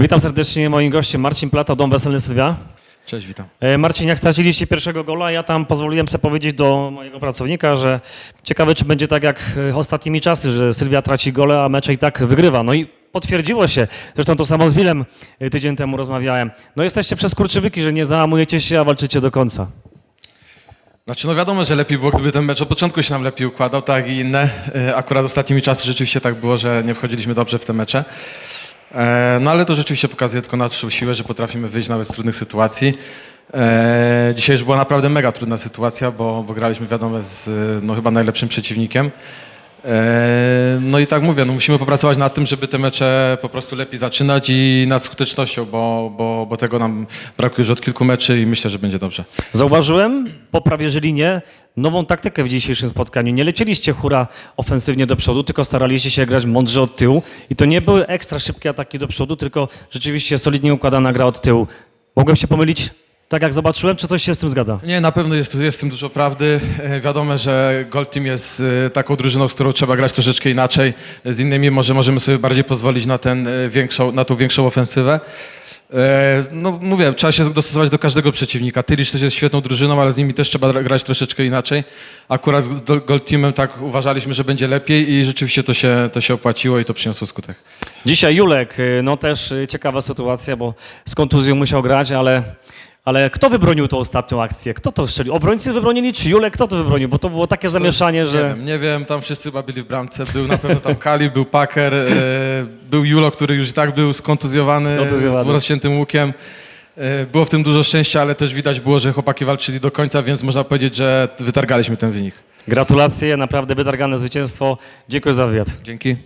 Witam serdecznie moim gościem Marcin Plata, Dom Weselny Sylwia. Cześć, witam. E, Marcin, jak straciliście pierwszego gola, ja tam pozwoliłem sobie powiedzieć do mojego pracownika, że ciekawe, czy będzie tak jak e, ostatnimi czasy, że Sylwia traci gole, a mecze i tak wygrywa. No i potwierdziło się. Zresztą to samo z Wilem e, tydzień temu rozmawiałem. No jesteście przez kurczybyki, że nie załamujecie się, a walczycie do końca. Znaczy, no wiadomo, że lepiej było, gdyby ten mecz od początku się nam lepiej układał, tak i inne. Akurat ostatnimi czasy rzeczywiście tak było, że nie wchodziliśmy dobrze w te mecze. E, No ale to rzeczywiście pokazuje tylko naszą siłę, że potrafimy wyjść nawet z trudnych sytuacji. E, Dzisiaj już była naprawdę mega trudna sytuacja, bo, bo graliśmy, wiadomo, z no, chyba najlepszym przeciwnikiem. E, No i tak mówię, no musimy popracować nad tym, żeby te mecze po prostu lepiej zaczynać i nad skutecznością, bo, bo, bo tego nam brakuje już od kilku meczy i myślę, że będzie dobrze. Zauważyłem, po prawie że linie, nową taktykę w dzisiejszym spotkaniu. Nie lecieliście hura ofensywnie do przodu, tylko staraliście się grać mądrze od tyłu. I to nie były ekstra szybkie ataki do przodu, tylko rzeczywiście solidnie układana gra od tyłu. Mogłem się pomylić, tak jak zobaczyłem, czy coś się z tym zgadza? Nie, na pewno jest, jest w tym dużo prawdy. E, Wiadomo, że Gold Team jest e, taką drużyną, z którą trzeba grać troszeczkę inaczej. Z innymi może możemy sobie bardziej pozwolić na, ten, e, większą, na tą większą ofensywę. E, No mówię, trzeba się dostosować do każdego przeciwnika. Tylisz też jest świetną drużyną, ale z nimi też trzeba grać troszeczkę inaczej. Akurat z do- Gold Teamem tak uważaliśmy, że będzie lepiej i rzeczywiście to się, to się opłaciło i to przyniosło skutek. Dzisiaj Julek, y, no też y, ciekawa sytuacja, bo z kontuzją musiał grać, ale, ale kto wybronił tą ostatnią akcję? Kto to strzelił? Obrońcy wybronili, czy Julek? Kto to wybronił? Bo to było takie zamieszanie, Nie że... wiem, nie wiem, tam wszyscy chyba byli w bramce. Był na pewno tam Kali, był Packer, e, był Julo, który już i tak był skontuzjowany, Skontuzjowany. z rozciętym łukiem. E, było w tym dużo szczęścia, ale też widać było, że chłopaki walczyli do końca, więc można powiedzieć, że wytargaliśmy ten wynik. Gratulacje, naprawdę wytargane zwycięstwo. Dziękuję za wywiad. Dzięki.